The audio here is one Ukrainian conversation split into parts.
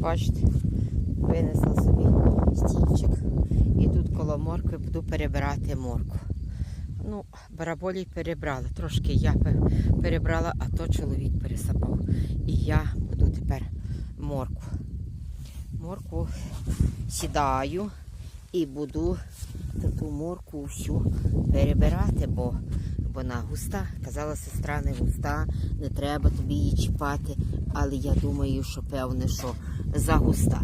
Бачите, винесла собі стільчик. І тут коло моркви буду перебирати морку. Ну, бараболі перебрали. Трошки я перебрала, а то чоловік пересапав. І я буду тепер морку. Морку сідаю і буду таку морку всю перебирати, бо вона густа. Казала сестра, не густа, не треба тобі її чіпати. Але я думаю, що певне, що загуста.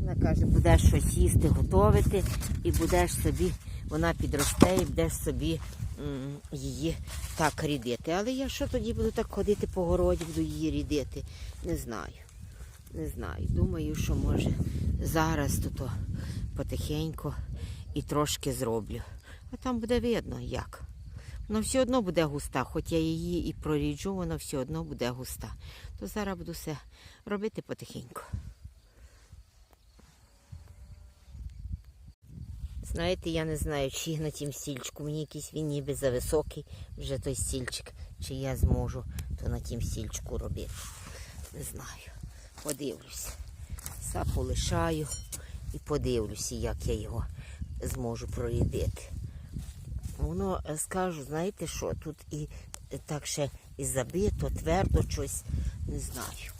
Вона каже, будеш щось їсти, готувати, і будеш собі, вона підросте і будеш собі її так рідити. Але я що тоді буду так ходити по городі, буду її рідити? Не знаю. Не знаю. Думаю, що може зараз тут потихеньку і трошки зроблю. А там буде видно як. Вона все одно буде густа, хоч я її і проріджу, вона все одно буде густа. То зараз буду все робити потихеньку. Знаєте, я не знаю, чи на тім стільчику. Мені якийсь він ніби зависокий, вже той стільчик, чи я зможу то на тім стільчику робити. Не знаю. Подивлюся. Сапу лишаю і подивлюся, як я його зможу прорідити. Воно, е, скажу, знаєте що, тут і е, так ще і забито, твердо щось, не знаю.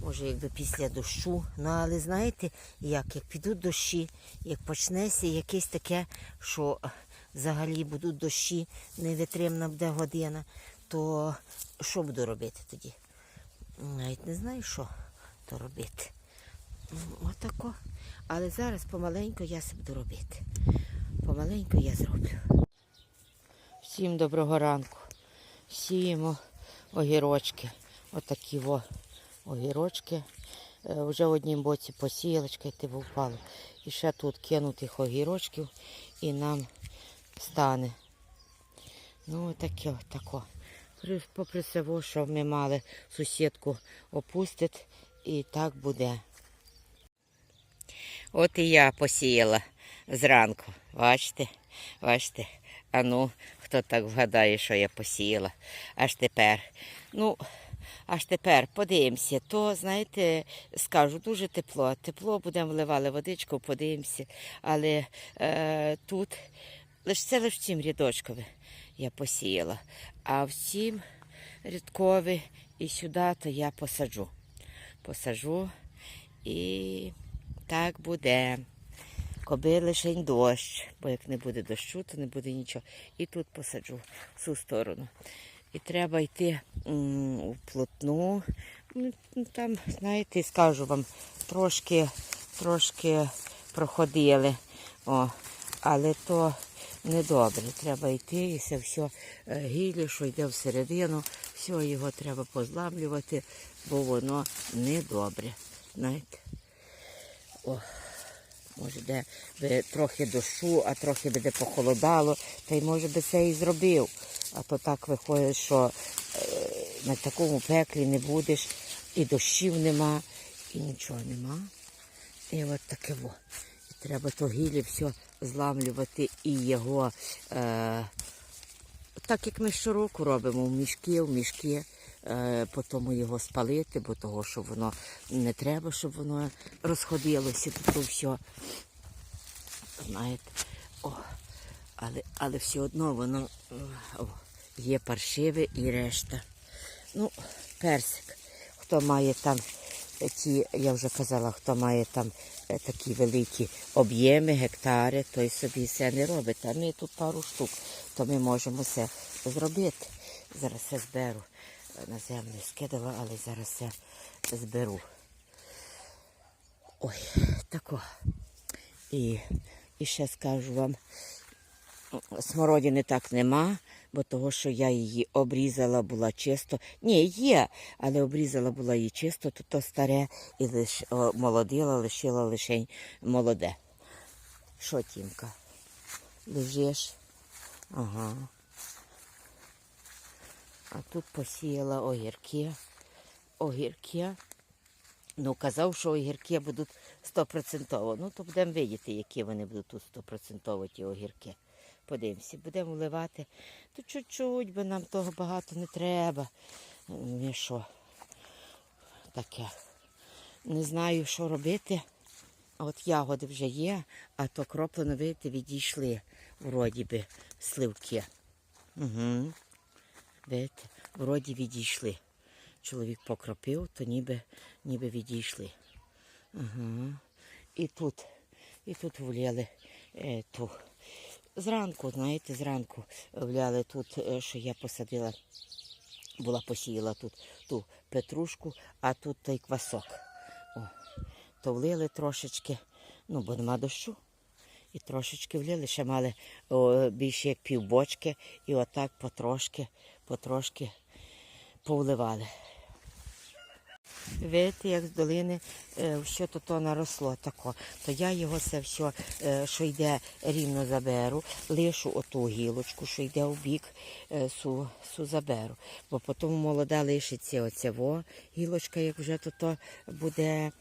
Може, якби після дощу. Ну, але знаєте, як, як підуть дощі, як почнеться якесь таке, що е, взагалі будуть дощі, невитримна буде година, то що буду робити тоді? Навіть не знаю, що то робити. Отако. Але зараз помаленьку я це буду робити. Помаленьку я зроблю. Всім доброго ранку. Сіємо огірочки. Отакі во огірочки. Е, Вже в однім боці посіялочка йти впало. І ще тут кинутих огірочків і нам стане. Ну, таке, тако. При- Попри все, що ми мали сусідку опустити, і так буде. От і я посіяла зранку. Бачите? Бачите? А ну, хто так вгадає, що я посіяла. Аж тепер. Ну, аж тепер подивимося. То, знаєте, скажу, дуже тепло. Тепло будемо вливали водичку, подивимося. Але е, тут лише це лише цім рядочкові я посіяла. А в цім рядкові і сюди то я посаджу. Посаджу і так буде. Коби лишень дощ, бо як не буде дощу, то не буде нічого. І тут посаджу в цю сторону. І треба йти м, у плотну. Ну, ну, Там, знаєте, скажу вам, трошки, трошки проходили. О, але то недобре. Треба йти і це все е, гілля, що йде всередину, все його треба позламлювати, бо воно недобре. Знаєте. О, може, де би трохи дощу, а трохи би де похолодало, та й може би це і зробив. А то так виходить, що е, на такому пеклі не будеш, і дощів нема, і нічого нема. І от таке во. І треба то гілля все зламлювати і його, е, так як ми щороку робимо, в мішки, в мішки, потім його спалити, бо того, що воно не треба, щоб воно розходилося, то все. Знаєте, о, але, але все одно воно е, о, є паршиве і решта. Ну, персик. Хто має там е, ті, я вже казала, хто має там е, такі великі об'єми, гектари, той собі все не робить. А ми тут пару штук, то ми можемо все зробити. Зараз все зберу. На землю скидала, але зараз все зберу. Ой, тако. І, і ще скажу вам, смородини так нема, бо того, що я її обрізала, була чисто. Ні, є, але обрізала була її чисто, то, то старе і лиш, о, молодила, лишила лише молоде. Що, Тімка? Лежиш? Ага. А тут посіяла огірки. Огірки. Ну, казав, що огірки будуть стопроцентово. Ну, то будемо видіти, які вони будуть тут стопроцентово ті огірки. Подивимося, будемо вливати. То чуть-чуть, бо нам того багато не треба. Ми що? Таке. не знаю, що робити. От ягоди вже є, а то кроплено, видите, відійшли вроді би сливки. Угу. Видите, вроді відійшли. Чоловік покропив, то ніби, ніби відійшли. Угу. І тут, і тут вліли е, ту. Зранку, знаєте, зранку вляли тут, е, що я посадила, була посіяла тут ту петрушку, а тут той квасок. О, то влили трошечки, ну, бо нема дощу. І трошечки влили, ще мали о, більше як півбочки, і отак потрошки, потрошки повливали. Видите, як з долини е, що то, то наросло тако, то я його це все, е, що йде рівно заберу, лишу оту гілочку, що йде у бік, е, су, су заберу. Бо потім молода лишиться оця во гілочка, як вже то, то буде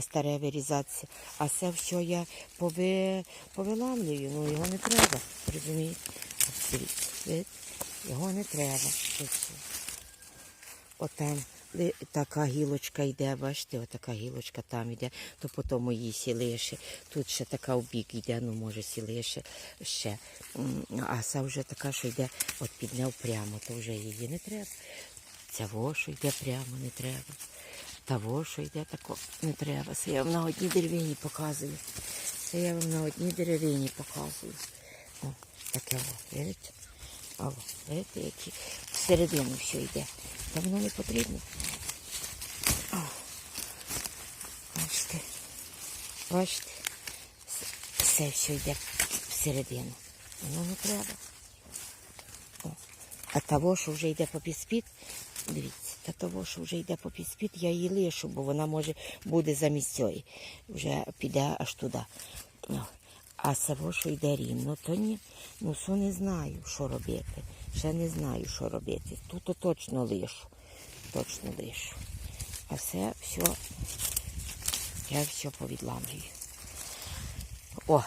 старе вирізатися. А це все я пови, повиламлюю, ну його не треба, розумієте? Видите? Його не треба. Отам така гілочка йде, бачите, отака гілочка там йде, то по тому її сілише. Тут ще така в бік йде, ну може сілише ще. А ця вже така, що йде от під нею прямо, то вже її не треба. Во, що йде прямо, не треба. Та во, що йде тако, не треба. Це я вам на одній деревині показую. Це я вам на одній деревині показую. О, таке видите? О, видите, які всередину все йде. Та воно не потрібно. О, бачите, бачите, все, все йде всередину. Воно не треба. О. А того, що вже йде по підспід, дивіться, та того, що вже йде по підспід, я її лишу, бо вона може буде замість цієї. Вже піде аж туди. А того, що йде рівно, то ні. Ну, все не знаю, що робити. Ще не знаю, що робити. Тут то точно лишу. Точно лишу. А все, все, я все повідламлюю. О,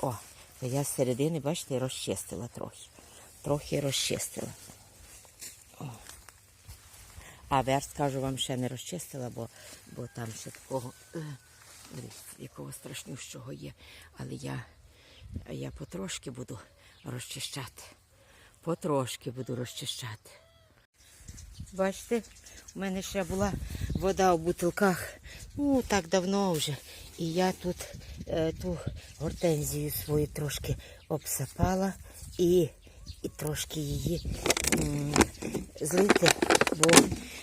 о, то я з середини, бачите, розчистила трохи. Трохи розчистила. О. А верх, скажу вам, ще не розчистила, бо, бо там ще такого, е, дивіться, якого страшнющого є. Але я, я потрошки буду розчищати. Потрошки буду розчищати. Бачите, у мене ще була вода в бутилках, ну так давно вже. І я тут е, ту гортензію свою трошки обсапала і, і трошки її злити, бо,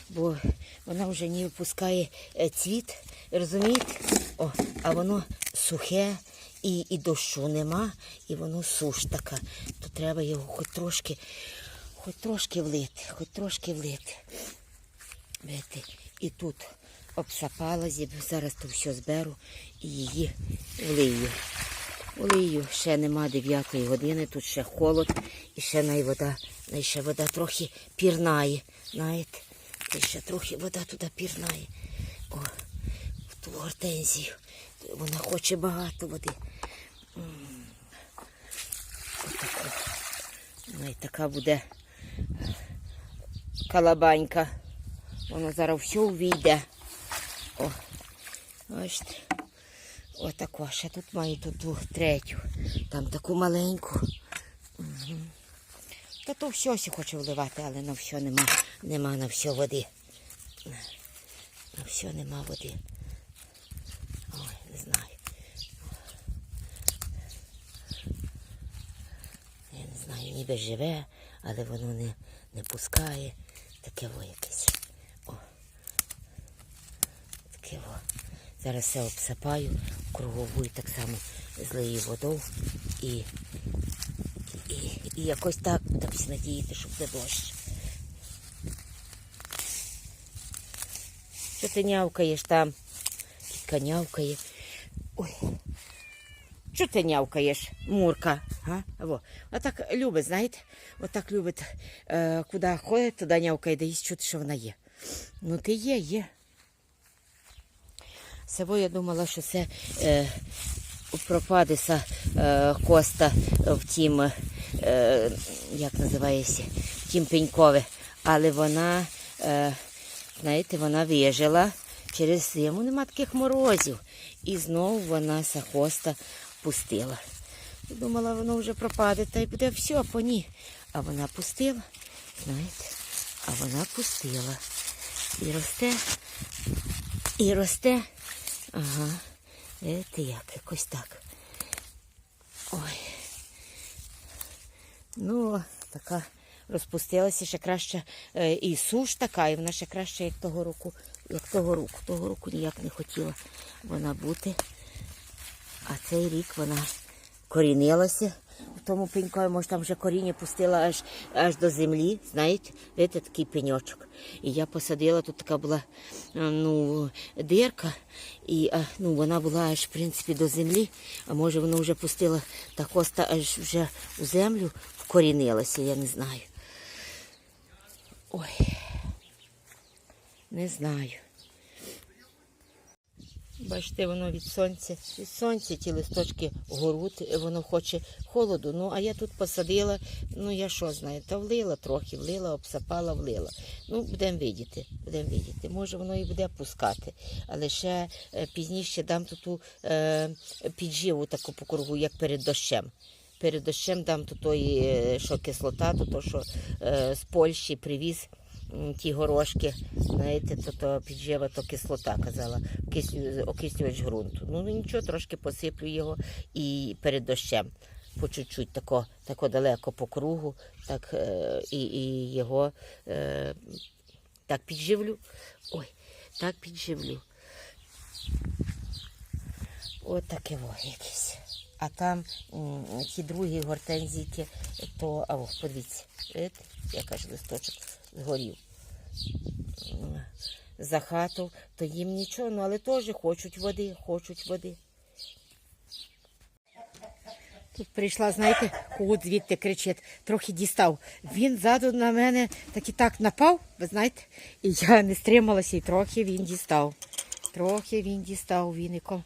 бо вона вже не випускає е, цвіт, розумієте? О, а воно сухе і, і дощу нема, і воно суш така. То треба його хоч трошки Хоч трошки влити, хоч трошки влити. Видите, і тут обсапала, зараз то все зберу і її влию. Влию, ще нема 9 години, тут ще холод і ще най вода, ще вода трохи пірнає. Знаєте, і ще трохи вода туди пірнає. О, ту гортензію. Вона хоче багато води. Отаку. Ну і така буде калабанька. Воно зараз все увійде. О, бачите. Отако. Ще тут маю тут ту третю. Там таку маленьку. Угу. Та то все хочу вливати, але на все нема, нема на все води. На все нема води. Ой, не знаю. Я не знаю, ніби живе, але воно не, не пускає. Таке во якесь. О. Таке во. Зараз все обсипаю, кругову і так само злию водою і, і, і якось так будемося надіяти, щоб буде дощ. Що ти нявкаєш там? Кітка нявкає. Ой. Що ти нявкаєш, Мурка? А? Отак любить, знаєте? Отак любить, е, куди ходить, туди нявкає, да їсть чути, що вона є. Ну ти є, є. Сего я думала, що це е, пропадеса е, коста в тім, е, як називається, в тім пенькове. Але вона, е, знаєте, вона вижила через зиму нема таких морозів. І знову вона сахоста пустила. Думала, воно вже пропаде, та й буде все по ній. А вона пустила, знаєте, а вона пустила. І росте, і росте. Ага. Це як, якось так. Ой. Ну, така розпустилася ще краще. І суш така, і вона ще краще, як того року, як того року. Того року ніяк не хотіла вона бути. А цей рік вона корінилася в тому пенькові, може там вже коріння пустила аж, аж до землі, знаєте, Видите, такий пеньочок. І я посадила, тут така була е, ну, дирка, і е, ну, вона була аж в принципі до землі, а може воно вже пустила та коста аж вже у землю вкорінилася, я не знаю. Ой, не знаю. Бачите, воно від сонця, від сонця ті листочки горуть, воно хоче холоду. Ну, а я тут посадила, ну я що знаю, та влила трохи, влила, обсапала, влила. Ну, будемо видіти, будемо видіти. Може, воно і буде пускати. Але ще е, пізніше дам тут ту е, підживу таку по кругу, як перед дощем. Перед дощем дам тут е, що кислота, то, що е, з Польщі привіз ті горошки, знаєте, то, то піджива, то кислота казала, окислю- окислювач ґрунту. Ну нічого, трошки посиплю його і перед дощем. По чуть-чуть тако, тако далеко по кругу, так е, і, і його е, так підживлю. Ой, так підживлю. От таке якесь. А там ті другі гортензійки, то, а о, подивіться, яка ж листочок згорів. За хату, то їм нічого, ну але теж хочуть води, хочуть води. Тут прийшла, знаєте, кут звідти кричить, трохи дістав. Він ззаду на мене так і так напав, ви знаєте, і я не стрималася, і трохи він дістав. Трохи він дістав віником.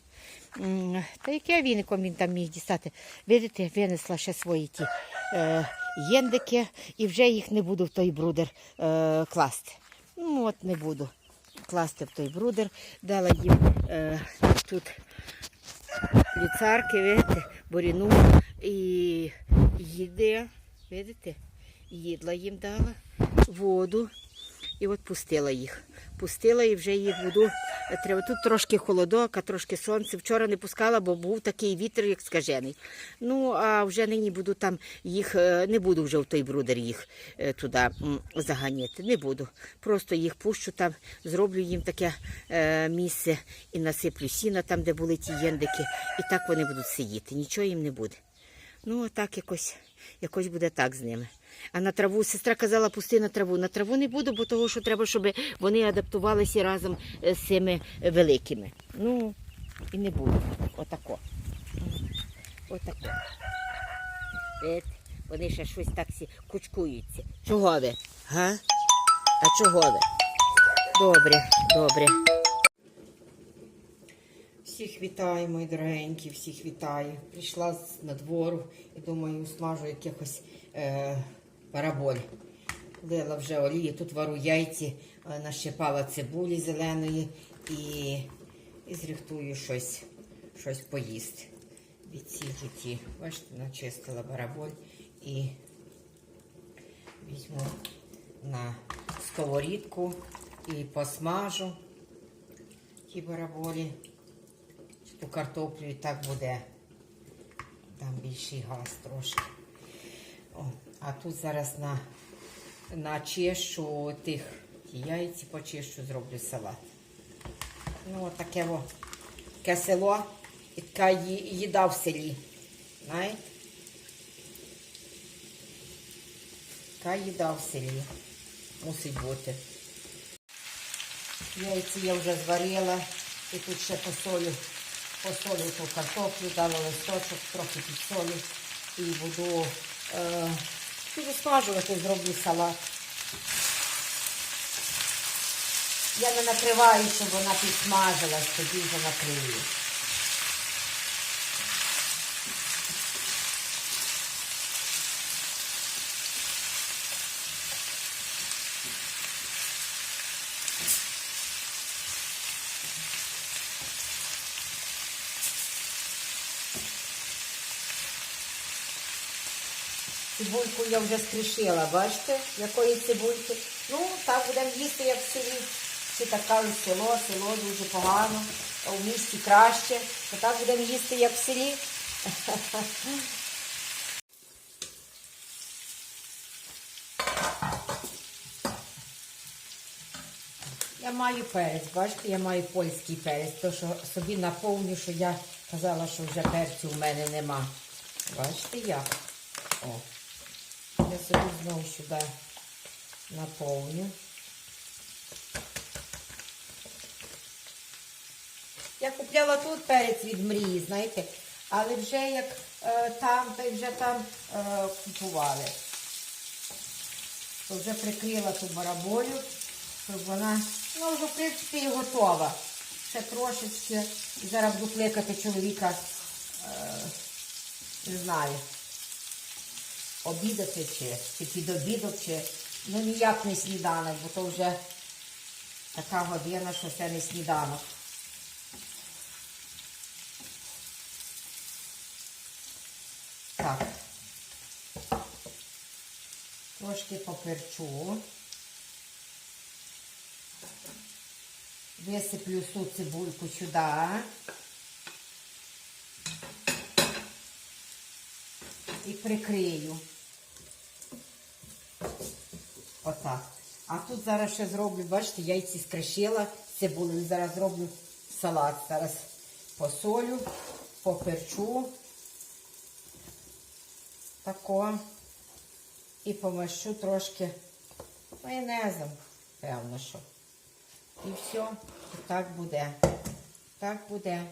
Та яке віником він там міг дістати? Видите, винесла ще свої ті е, єндики і вже їх не буду в той брудер е, класти. Ну от не буду класти в той брудер. Дала їм е, тут ліцарки, видите, боріну і їди, видите, їдла їм дала, воду. І от пустила їх. Пустила і вже їх буду. Треба тут трошки холодок, а трошки сонце. Вчора не пускала, бо був такий вітер, як скажений. Ну, а вже нині буду там їх, е, не буду вже в той брудер їх е, туди заганяти. Не буду. Просто їх пущу там, зроблю їм таке е, місце і насиплю сіна там, де були ті єндики. І так вони будуть сидіти. Нічого їм не буде. Ну, так якось, якось буде так з ними. А на траву сестра казала, пусти на траву. На траву не буду, бо того, що треба, щоб вони адаптувалися разом е, з цими е, великими. Ну, і не буду. Отако. Отако. Видите, Вони ще щось так сі кучкуються. Чого ви? Га? А чого ви? Добре, добре. Всіх вітаю, мої дорогенькі, всіх вітаю. Прийшла з надвору і думаю, смажу якихось е, параболь. Лила вже олію, тут вару яйці, е, нащипала цибулі зеленої і, і зрихтую щось, щось поїсти. Відсіжу ті. Бачите, начистила бараболь і візьму на сковорідку і посмажу ті бараболі. Ту картоплю і так буде. Там більший газ трошки. О, а тут зараз на, начищу тих яйці, почищу, зроблю салат. Ну, таке во, таке село і така їда в селі. Знаєте? Така їда в селі. Мусить бути. Яйці я вже зварила. І тут ще посолю, посолю ту картоплю, дала листочок, трохи підсолю. І буду, е, смажувати, зроблю салат. Я не накриваю, щоб вона підсмажилась, тоді вже накрию. Цибульку я вже скришила, бачите, якої цибульки. Ну, так будемо їсти, як в селі. Всі так кажуть, село, село дуже погано, а в місті краще. То так будемо їсти, як в селі. Я маю перець, бачите, я маю польський перець, то що собі наповню, що я казала, що вже перцю в мене нема. Бачите як? О. Я собі знову сюди наповню. Я купляла тут перець від мрії, знаєте, але вже як е, там, то вже там е, купували. То вже прикрила ту бараболю, щоб вона, ну вже в принципі і готова. Ще трошечки. Зараз буду кликати чоловіка, е, не знаю, обідати чи, чи під обідок, чи ну ніяк не сніданок, бо то вже така година, що це не сніданок. Так. Трошки поперчу. Висиплю ту цибульку сюди. І прикрию. Отак. А тут зараз ще зроблю, бачите, яйці скришила цибулею. Зараз зроблю салат. Зараз посолю, поперчу. Тако. І помащу трошки майонезом, певно, що. І все, і так буде. Так буде.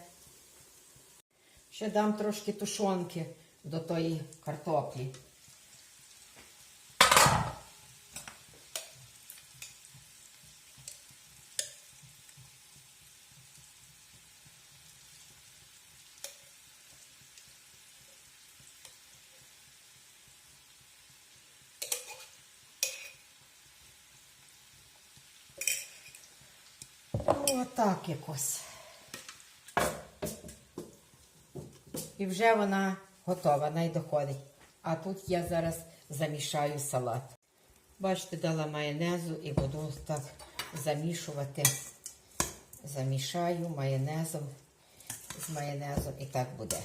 Ще дам трошки тушонки до тої картоплі. Отак якось. І вже вона готова, найдоходить. А тут я зараз замішаю салат. Бачите, дала майонезу і буду так замішувати. Замішаю майонезом з майонезом і так буде.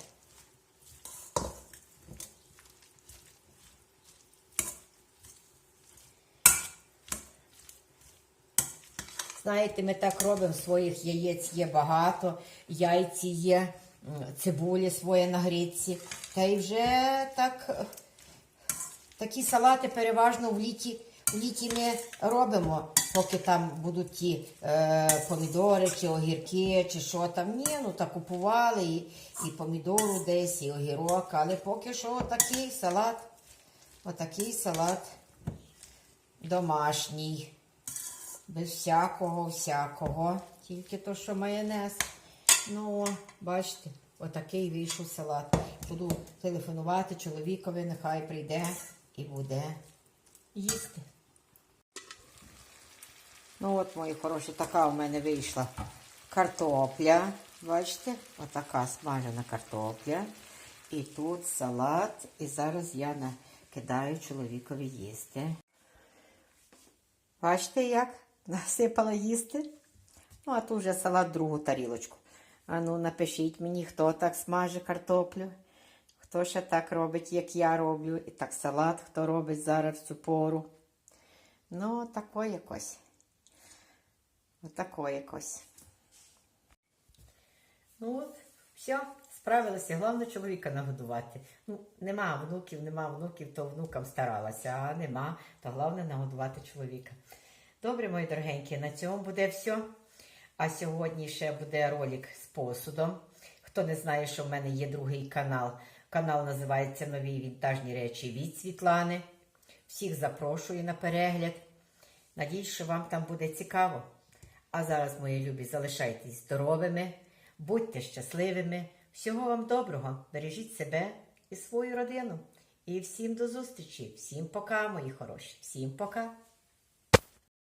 Знаєте, ми так робимо, своїх яєць є багато, яйці є, цибулі своє на грідці. Та й вже так, такі салати переважно в літі, в літі ми робимо, поки там будуть ті е, помідори, чи огірки, чи що там. Ні, ну так купували і, і помідору десь, і огірок, але поки що отакий салат, отакий салат домашній. Без всякого, всякого. Тільки то, що майонез. Ну, бачите, отакий вийшов салат. Буду телефонувати чоловікові, нехай прийде і буде їсти. Ну от, мої хороші, така у мене вийшла картопля. Бачите? Отака смажена картопля. І тут салат. І зараз я накидаю чоловікові їсти. Бачите, як насипала їсти? Ну, а тут вже салат другу тарілочку. А ну, напишіть мені, хто так смаже картоплю, хто ще так робить, як я роблю. І так салат, хто робить зараз в цю пору. Ну, тако якось. Отако якось. Ну от, все, справилася. Головне чоловіка нагодувати. Ну, нема внуків, нема внуків, то внукам старалася, а нема, то головне нагодувати чоловіка. Добре, мої дорогенькі, на цьому буде все. А сьогодні ще буде ролик з посудом. Хто не знає, що в мене є другий канал. Канал називається Нові вінтажні речі від Світлани. Всіх запрошую на перегляд. Надіюсь, що вам там буде цікаво. А зараз, мої любі, залишайтесь здоровими, будьте щасливими. Всього вам доброго. Бережіть себе і свою родину. І всім до зустрічі. Всім пока, мої хороші. Всім пока.